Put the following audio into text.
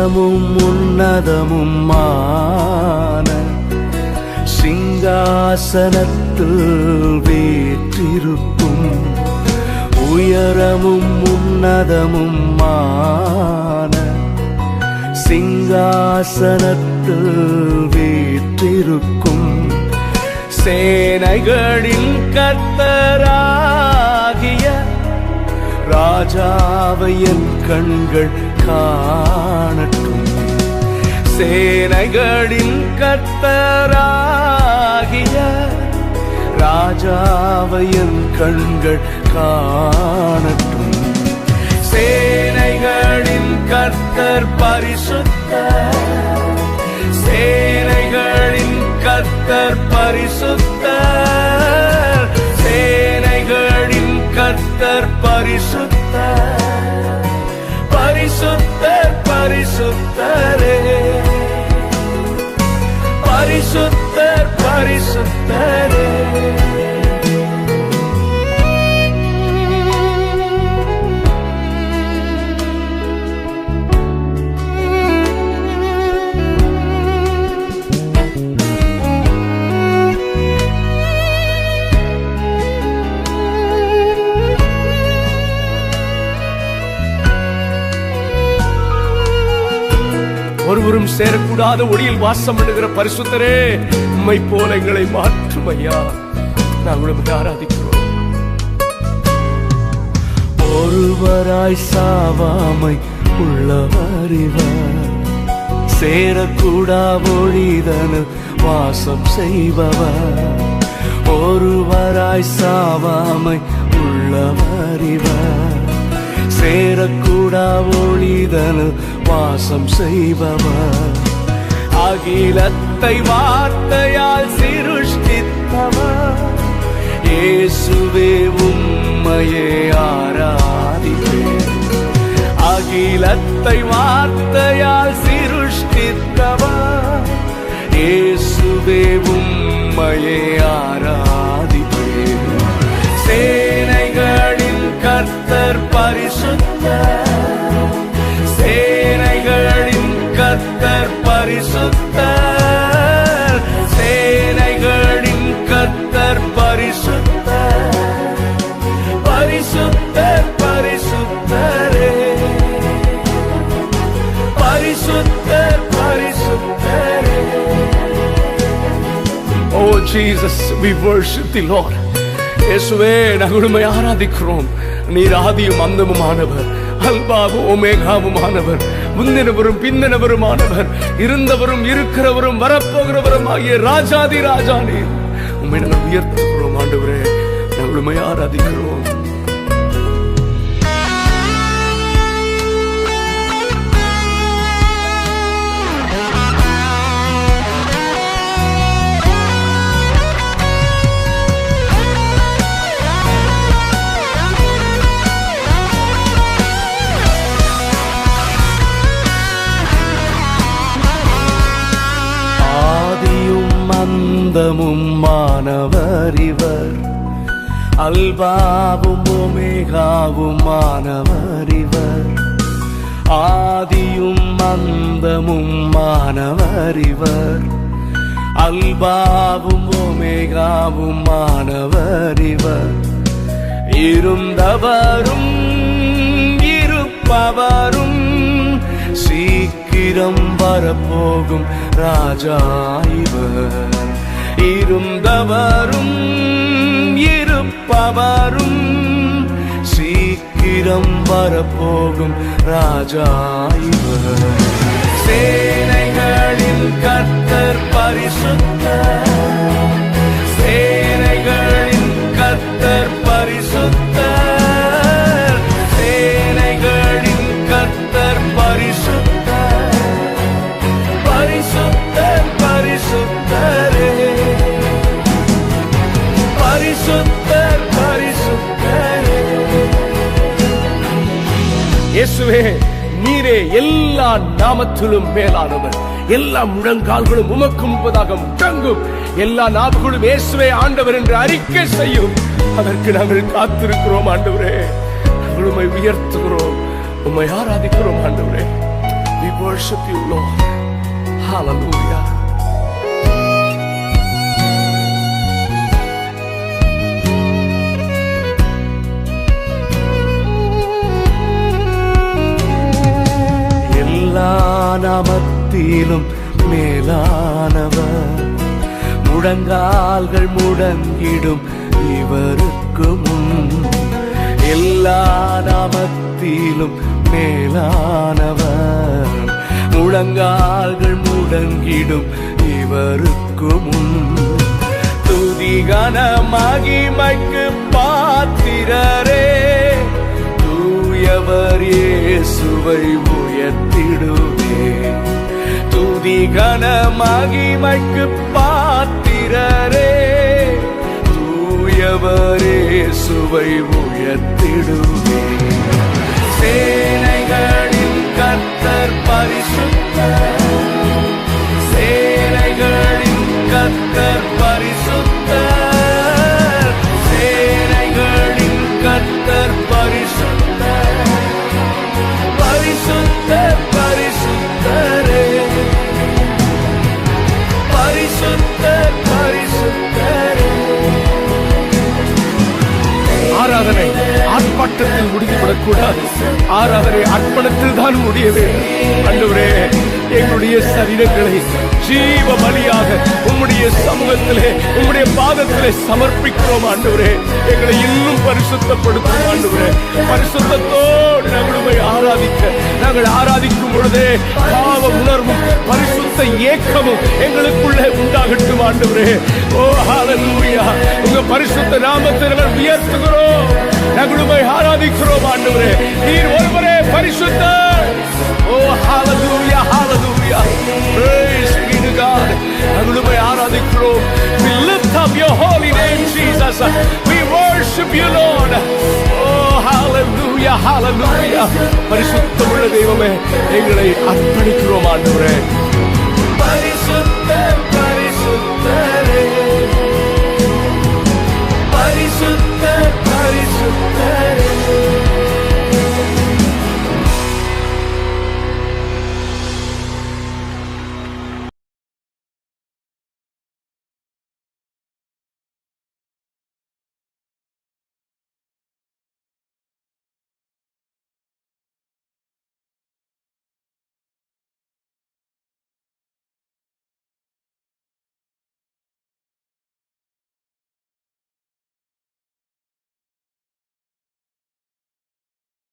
உயரமும் உன்னதமும் மான சிங்காசனத்தில் வீற்றிருக்கும். உயரமும் உன்னதமும் மான சிங்காசனத்தில் வீற்றிருக்கும். சேனைகளின் கர்த்தராகிய ராஜாவை கண்கள் காணட்டும். சேனைகளின் கத்தராகிய ராஜாவையன் கண்கள் காணட்டும். சேனைகளின் கர்த்தர் பரிசுத்த சேனைகளின் கர்த்தர் பரிசுத்த சேனைகளின் கர்த்தர் பரிசுத்த பரிசுத்தரே. பரிசுத்தர் பரிசுத்தரே. ஒருவரும் சேரக்கூடாத ஒளியில் வாசம் பண்ணுகிற பரிசுத்தரே உண்மை போல எங்களை மாற்றும் ஐயா. நாங்கள் ஆராதிக்கிறோம். ஒருவராய் சாவாமை உள்ளவர் சேரக்கூடா ஒளிதனு வாசம் செய்பவர். ஒருவராய் சாவாமை உள்ளவர் சேரக்கூடா ஒளிதனு வாசம் செய்பவர் அகிலத்தை வார்த்தையால் சிருஷ்டித்தவர் இயேசுவே உம்மையே ஆராதிப்பேன் அகிலத்தை வார்த்தையால் சிருஷ்டித்தவர் இயேசுவே உம்மையே ஆராதிப்பேன் கர்த்தர் பரிசுத்த சேனைகளின் கர்த்தர் பரிசுத்த சேனைகளின் கர்த்தர் பரிசுத்த பரிசுத்த பரிசுத்தரே. பரிசுத்தர் பரிசுத்தரே. Oh, O Jesus we worship the Lord. இயேசுவே நாங்கள் உண்மை ஆராதிக்கிறோம். நீர் ஆதியும் அந்தமுமானவர் அல்பாவும் ஒமேகாவுமானவர் முந்தினவரும் பிந்தினவருமானவர் இருந்தவரும் இருக்கிறவரும் வரப்போகிறவரும் ஆகிய ராஜாதி ராஜா நீர் உம்மை நாங்கள் உயர்த்துகிறோம் ஆண்டவரே. நாங்கள் உண்மை ஆராதிக்கிறோம். அந்தமும் மாணவர் இவர். அல்பாவும் ஒமேகாவும் மாணவர் இவர். ஆதியும் அந்தமும் மாணவர் இவர். அல்பாவும் ஒமேகாவும் மாணவர் இவர். இருந்தவரும் இருப்பவரும் சீக்கிரம் வரப்போகும் ராஜா இவர். இருந்தவரும் இருப்பவரும் சீக்கிரம் வரப்போகும் ராஜா இவர். சேனைகளின் கர்த்தர் பரிசுத்தர். இயேசுவே நீரே எல்லா நாமத்திலும் மேலானவர். எல்லா முழங்கால்களும் உமக்கு முன்பதாக முழங்கும் எல்லா நாட்களும் இயேசுவே ஆண்டவர் என்று அறிக்கை செய்யும். அதற்கு நாங்கள் காத்திருக்கிறோம் ஆண்டவரே. நாங்கள் உம்மை உயர்த்துகிறோம் உண்மை ஆராதிக்கிறோம் ஆண்டவரே. We worship you, Lord. Hallelujah. நாமத்திலும் மேலானவர். முழங்கால்கள் முடங்கிடும் இவருக்கு முன். எல்லா நாமத்திலும் மேலானவர். முழங்கால்கள் முடங்கிடும் இவருக்கு முன். துதிகன மகிமைக்கு பாத்திரரே. தூயவர் இயேசுவை உயர்த்திடுவே துதி துதிகன மகிமைக்கு பாத்திரரே தூயவரே சுவை உயர்த்திடுவே சேனைகளின் கர்த்தர் பரிசுத்தர் ஆர்ப்பாட்டத்தில் முடிந்துவிடக் ஆறு அவரை அர்ப்பணத்தில் தான் முடிய வேண்டும். அன்றுவரே எங்களுடைய சரீரங்களை ஜீவ பலியாக உம்முடைய சமூகத்திலே உம்முடைய பாதத்திலே சமர்ப்பிக்கிறோம் ஆண்டவரே. எங்களை இன்னும் பரிசுத்தப்படுத்தும் ஆண்டவரே. பரிசுத்தத்தோடு நாங்கள் ஆராதிக்க நாங்கள் ஆராதிக்கும் பொழுதே பாவ உணர்வும் பரிசுத்த ஏக்கமும் எங்களுக்குள்ளே உண்டாகட்டும் ஆண்டவரே. ஓ ஹalleluya. உங்க பரிசுத்த நாமத்தை நாங்கள் உயர்த்துகிறோம். நாங்கள் உம்மை ஆராதிக்கிறோம் ஆண்டவரே. நீர் ஒருவரே பரிசுத்தர் ஓ ஹalleluya. God we lift up your holy name Jesus we worship you Lord oh hallelujah hallelujah பரிசுத்தமுள்ள தெய்வமே எங்களை அர்ப்பணிக்கிறோம் ஆண்டவரே